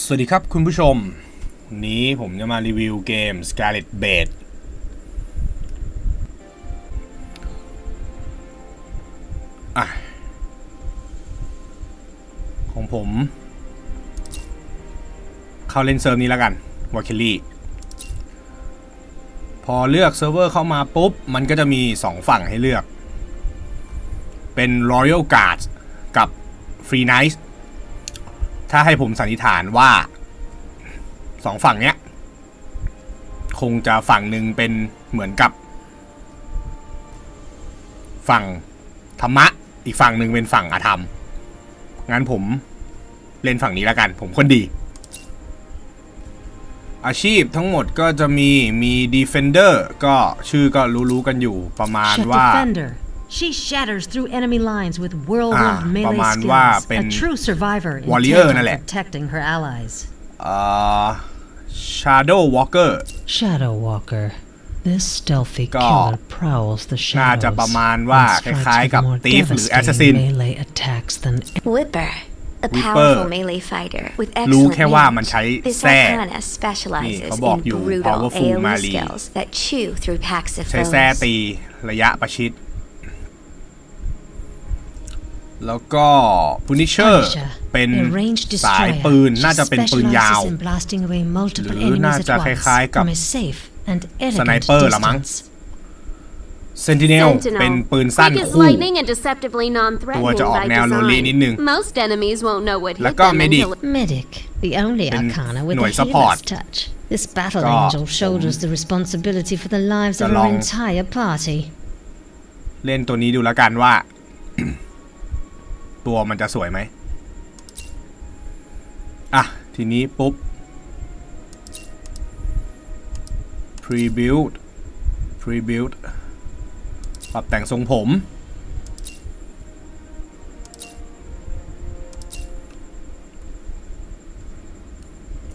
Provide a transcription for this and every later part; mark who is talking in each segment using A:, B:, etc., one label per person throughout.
A: สวัสดีครับคุณผู้ชมวันนี้ผมจะมารีวิวเกม Scarlet b a d อะของผม เข้าเล่นเซิร์ฟนี้แล้วกันวาคิลี่พอเลือกเซิร์ฟเวอร์เข้ามาปุ๊บ มันก็จะมี 2 ฝั่งให้เลือก เป็น Royal Guard กับ Free Knights ถ้าให้ผมสันนิษฐานว่าสองฝั่งเนี้ย คงจะฝั่งหนึ่งเป็นเหมือนกับ ฝั่งธรรมะ อีกฝั่งหนึ่งเป็นฝั่งอาธรรม งั้นผมเล่นฝั่งนี้แล้วกัน ผมคนดี อาชีพทั้งหมดก็จะมีมี Defender ก็ชื่อก็รู้ๆกันอยู่ประมาณว่า
B: defender. She shatters through enemy lines with whirlwind
A: อ่า
B: melee
A: ประมาณ
B: skills.
A: ว่าเป็น
B: A true survivor
A: warrior
B: intent
A: นั่
B: on
A: นแหละ
B: protecting her allies.
A: เอ่อ Shadow Walker
C: Shadow Walker. This stealthy
A: ก็
C: killer prowls the
A: น่า
C: shadows
A: จะประมาณว่า
C: and
A: ค
C: strikes
A: ล้าย
C: with
A: ๆกับ
C: more
A: Thief หรือ
C: devastating
A: Assassin
C: melee attacks than
D: Whipper, a
A: Whipper.
D: powerful melee fighter with
A: รู้
D: excellent
A: แค่ว่ามัน
D: range.
A: ใช้
D: This
A: แทร่
D: arcana specializes
A: นี่เขาบอก
D: in
A: อยู่
D: brutal
A: powerful
D: AoE
A: melee
D: skills that chew through packs of
A: ใช้แส้ตี
D: foes.
A: ระยะประชิด แล้วก็ Punisher
C: Punisher.
A: เป็น
C: A ranged
A: สาย
C: destroyer.
A: ปืน
C: She
A: น่าจะเป็นปืนยาว
C: specializes in blasting away multiple
A: หรือน่า
C: enemies
A: จะ
C: at
A: ค
C: once
A: ล้ายๆกับ
C: from a safe and elegant
A: Sniper ละมั้ง
C: distance.
A: Sentinel เป็นปืนสั้น
E: Quick as
A: คู่
E: lightning and deceptively
A: ตัวจะ
E: non-threatening
A: ออก
E: by
A: แนวโลลีนิดนึง
E: design. Most enemies won't know what
A: แล้ว
E: hit
A: ก็
E: them
A: Medic
E: until
C: Medic, the only
A: เป็น
C: arcana with
A: หน่วย
C: a
A: support
C: healer's touch. This battle
A: ก็
C: angel shoulders the responsibility for the lives
A: จะ
C: of
A: ลอง
C: our entire party.
A: เล่นตัวนี้ดูแล้วกันว่า ตัวมันจะสวยไหมอะ ทีนี้ปุ๊บ pre-build pre-build ปรับแต่งทรงผม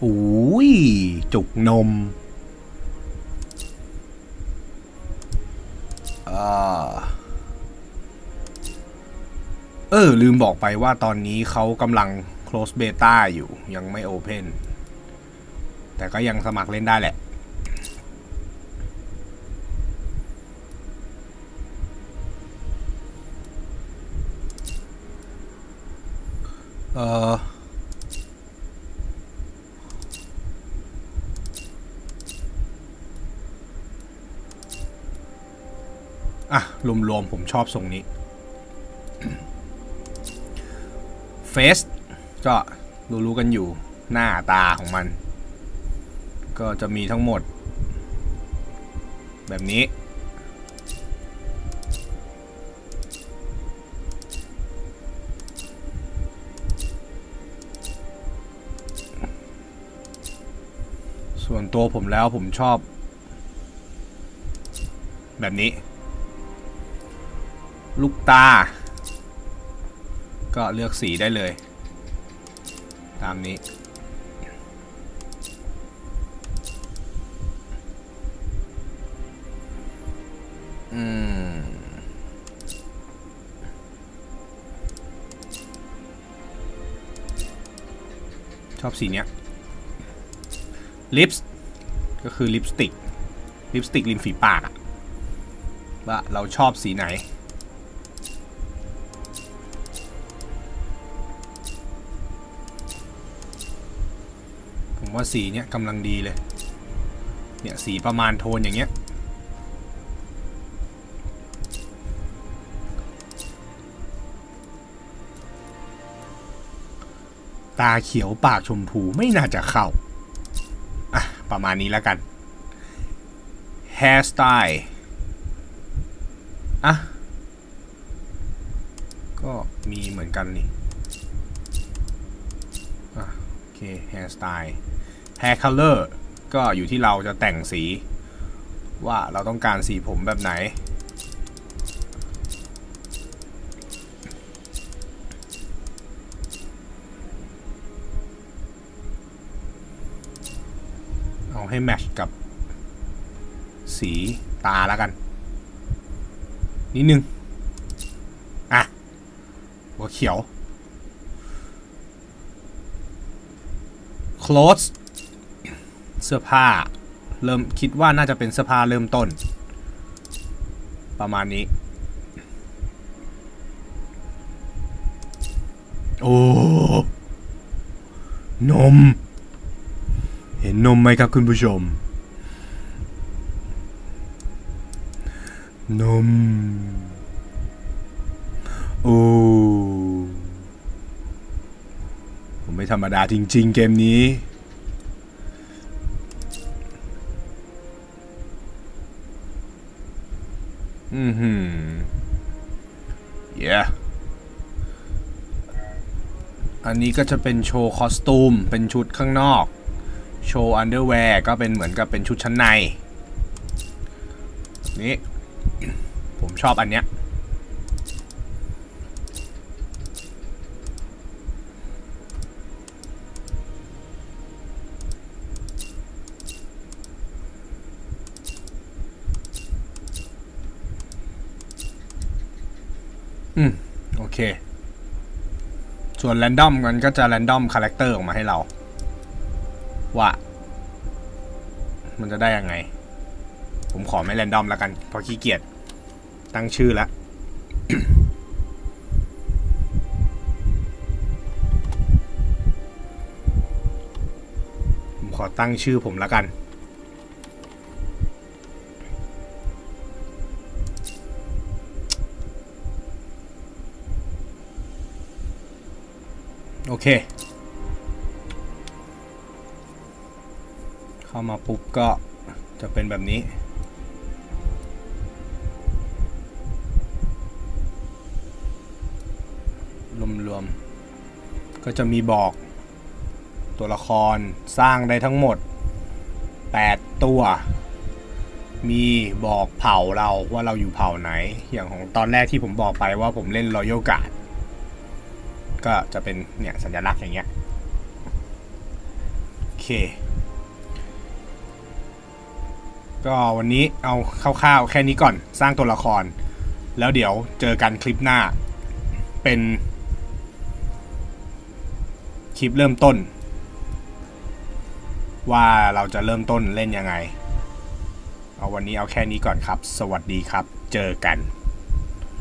A: โอ้ย จุกนม อ่า เออ ลืมบอกไปว่าตอนนี้เขากำลัง close beta อยู่ยังไม่ open แต่ก็ยังสมัครเล่นได้แหละ เอออะรวมๆผมชอบทรงนี้ เฟสก็รู้ๆกันอยู่หน้าตาของมัน ก็จะมีทั้งหมด แบบนี้ ส่วนตัวผมแล้วผมชอบ แบบนี้ ลูกตา ก็เลือกสีได้เลย ตามนี้ อืม ชอบสีเนี้ย ลิปส์ก็คือลิปสติก ลิปสติกริมฝีปากอะว่าเราชอบสีไหน ผมว่าสีเนี้ยกำลังดีเลย เนี่ยสีประมาณโทนอย่างเงี้ย ตาเขียวปากชมพูไม่น่าจะเข้า อะ ประมาณนี้แล้วกัน hairstyle อะ ก็มีเหมือนกันนี่ อะ โอเค hairstyle hair color ก็อยู่ที่เราจะแต่งสี ว่าเราต้องการสีผมแบบไหน เอาให้แมทช์กับสีตาแล้วกัน นิดนึง อะ หัวเขียว clothes เสื้อผ้า เริ่มคิดว่าน่าจะเป็นเสื้อผ้าเริ่มต้น ประมาณนี้ โอ้นม เห็นนมไหมครับคุณผู้ชม นม โอ้ผมไม่ธรรมดาจริง ๆ เกมนี้ อือหือ yeah อันนี้ก็จะเป็นโชว์คอสตูม เป็นชุดข้างนอก โชว์อันเดอร์แวร์ก็เป็นเหมือนกับเป็นชุดชั้นใน นี้ ผมชอบอันเนี้ย เค ส่วนแรนดอมมันก็จะแรนดอมคาแรคเตอร์ออกมาให้เรา ว่า มันจะได้ยังไง ผมขอไม่แรนดอมแล้วกันเพราะขี้เกียจตั้งชื่อแล้วผมขอตั้งชื่อผมแล้วกัน โอเค เข้ามาปุ๊บก็จะเป็นแบบนี้ รวมๆ ก็จะมีบอกตัวละครสร้างได้ทั้งหมด 8 ตัว มีบอกเผ่าเราว่าเราอยู่เผ่าไหน อย่างของตอนแรกที่ผมบอกไปว่าผมเล่น Royal Guard ก็จะเป็นเนี่ยสัญลักษณ์อย่างเงี้ยโอเค ก็วันนี้เอาคร่าวๆแค่นี้ก่อนสร้างตัวละคร แล้วเดี๋ยวเจอกันคลิปหน้า เป็นคลิปเริ่มต้น ว่าเราจะเริ่มต้นเล่นยังไง เอาวันนี้เอาแค่นี้ก่อนครับ สวัสดีครับ เจอกัน